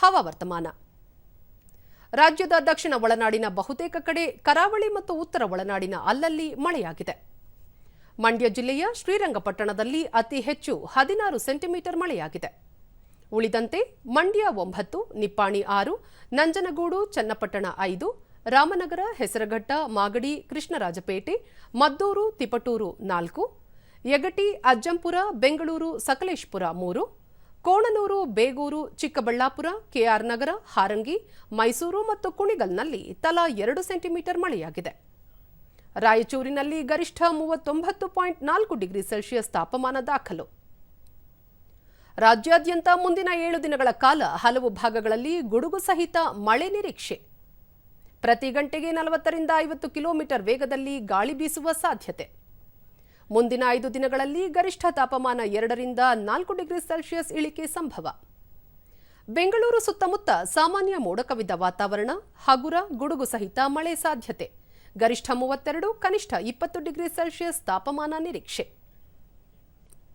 ಹವಾವರ್ತಮಾನ ರಾಜ್ಯದ ದಕ್ಷಿಣ ಒಳನಾಡಿನ ಬಹುತೇಕ ಕಡೆ ಕರಾವಳಿ ಮತ್ತು ಉತ್ತರ ಒಳನಾಡಿನ ಅಲ್ಲಲ್ಲಿ ಮಳೆಯಾಗಿದೆ. ಮಂಡ್ಯ ಜಿಲ್ಲೆಯ ಶ್ರೀರಂಗಪಟ್ಟಣದಲ್ಲಿ ಅತಿ ಹೆಚ್ಚು ಹದಿನಾರು ಸೆಂಟಿಮೀಟರ್ ಮಳೆಯಾಗಿದೆ. ಉಳಿದಂತೆ ಮಂಡ್ಯ ಒಂಬತ್ತು, ನಿಪ್ಪಾಣಿ ಆರು, ನಂಜನಗೂಡು, ಚನ್ನಪಟ್ಟಣ ಐದು, ರಾಮನಗರ, ಹೆಸರಘಟ್ಟ, ಮಾಗಡಿ, ಕೃಷ್ಣರಾಜಪೇಟೆ, ಮದ್ದೂರು, ತಿಪಟೂರು ನಾಲ್ಕು, ಯಗಟಿ, ಅಜ್ಜಂಪುರ, ಬೆಂಗಳೂರು, ಸಕಲೇಶ್ಪುರ ಮೂರು ಕೋಣನೂರು, ಬೇಗೂರು, ಚಿಕ್ಕಬಳ್ಳಾಪುರ, ಕೆಆರ್ ನಗರ, ಹಾರಂಗಿ, ಮೈಸೂರು ಮತ್ತು ಕುಣಿಗಲ್ನಲ್ಲಿ ತಲಾ ಎರಡು ಸೆಂಟಿಮೀಟರ್ ಮಳೆಯಾಗಿದೆ. ರಾಯಚೂರಿನಲ್ಲಿ ಗರಿಷ್ಠ ಮೂವತ್ತೊಂಬತ್ತು ಪಾಯಿಂಟ್ ನಾಲ್ಕು ಡಿಗ್ರಿ ಸೆಲ್ಸಿಯಸ್ ತಾಪಮಾನ ದಾಖಲು. ರಾಜ್ಯಾದ್ಯಂತ ಮುಂದಿನ ಏಳು ದಿನಗಳ ಕಾಲ ಹಲವು ಭಾಗಗಳಲ್ಲಿ ಗುಡುಗು ಸಹಿತ ಮಳೆ ನಿರೀಕ್ಷೆ. ಪ್ರತಿ ಗಂಟೆಗೆ ನಲವತ್ತರಿಂದ ಐವತ್ತು ಕಿಲೋಮೀಟರ್ ವೇಗದಲ್ಲಿ ಗಾಳಿ ಬೀಸುವ ಸಾಧ್ಯತೆ. ಮುಂದಿನ ಐದು ದಿನಗಳಲ್ಲಿ ಗರಿಷ್ಠ ತಾಪಮಾನ ಎರಡರಿಂದ ನಾಲ್ಕು ಡಿಗ್ರಿ ಸೆಲ್ಸಿಯಸ್ ಇಳಿಕೆ ಸಂಭವ. ಬೆಂಗಳೂರು ಸುತ್ತಮುತ್ತ ಸಾಮಾನ್ಯ ಮೋಡಕವಿದ ವಾತಾವರಣ, ಹಗುರ, ಗುಡುಗು ಸಹಿತ ಮಳೆ ಸಾಧ್ಯತೆ. ಗರಿಷ್ಠ ಮೂವತ್ತೆರಡು, ಕನಿಷ್ಠ ಇಪ್ಪತ್ತು ಡಿಗ್ರಿ ಸೆಲ್ಸಿಯಸ್ ತಾಪಮಾನ ನಿರೀಕ್ಷೆ.